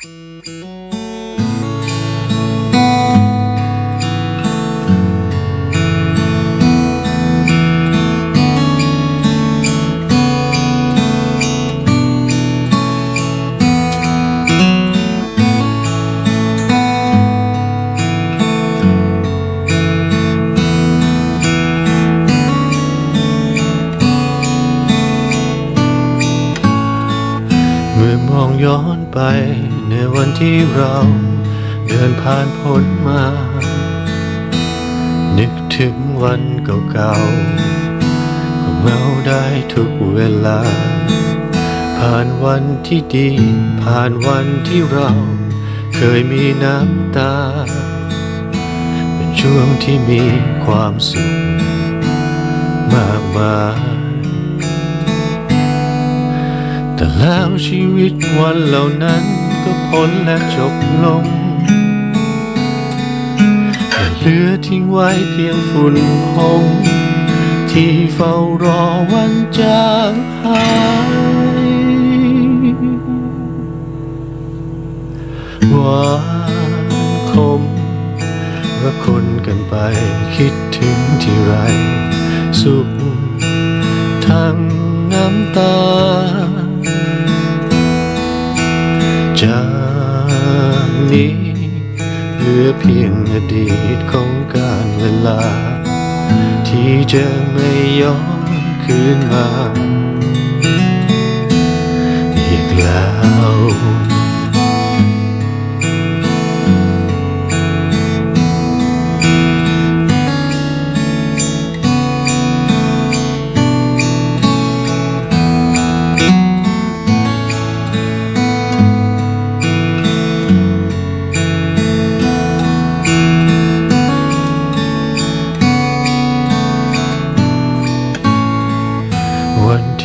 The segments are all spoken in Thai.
เมื่อมองย้อนไป ในวันที่เราเดินผ่านพ้นมา นึกถึงวันเก่าๆก็เมาได้ทุกเวลา ผ่านวันที่ดี ผ่านวันที่เราเคยมีน้ำตา เป็นช่วงที่มีความสุขมากมายแต่แล้วชีวิตวันเหล่านั้น ก็พ้นและจบลงและเหลือทิ้งไว้เพียงฝุ่นพงที่เฝ้ารอวันจางหายหวานคมระคนกันไปคิดถึงที่ไร สุขทั้งน้ำตา นี้ เหลือเพียงอดีตของการเวลา ที่จะไม่ย้อนคืนมาอีกแล้ว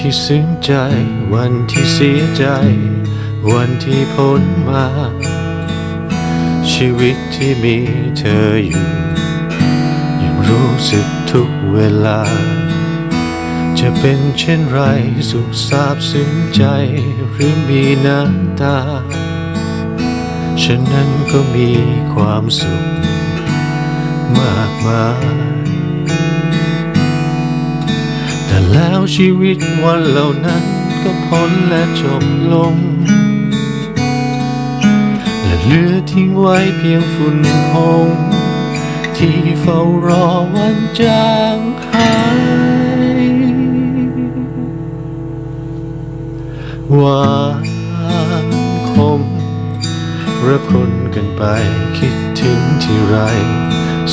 ที่ซึ้งใจ วันที่เสียใจ วันที่พ้นมา ชีวิตที่มีเธออยู่ ยังรู้สึกทุกเวลา จะเป็นเช่นไรสุขซาบซึ้งใจหรือมีน้ำตา ฉันนั้นก็มีความสุขมากมาย แล้วชีวิตวันเหล่านั้นก็พ้นและจบลง และเหลือทิ้งไว้เพียงฝุ่นพงที่เฝ้ารอวันจางหายหวานคมระคนกันไปคิดถึงที่ไร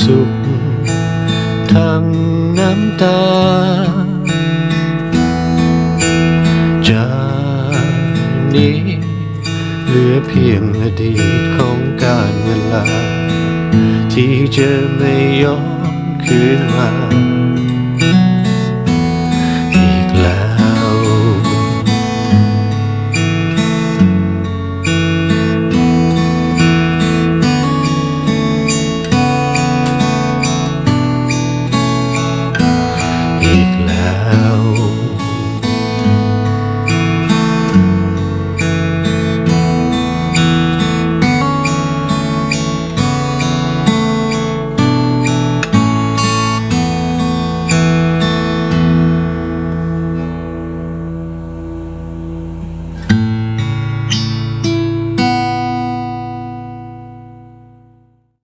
สุขทั้งน้ำตา นี้ เหลือเพียงอดีตของการเวลา ที่จะไม่ย้อนคืนมา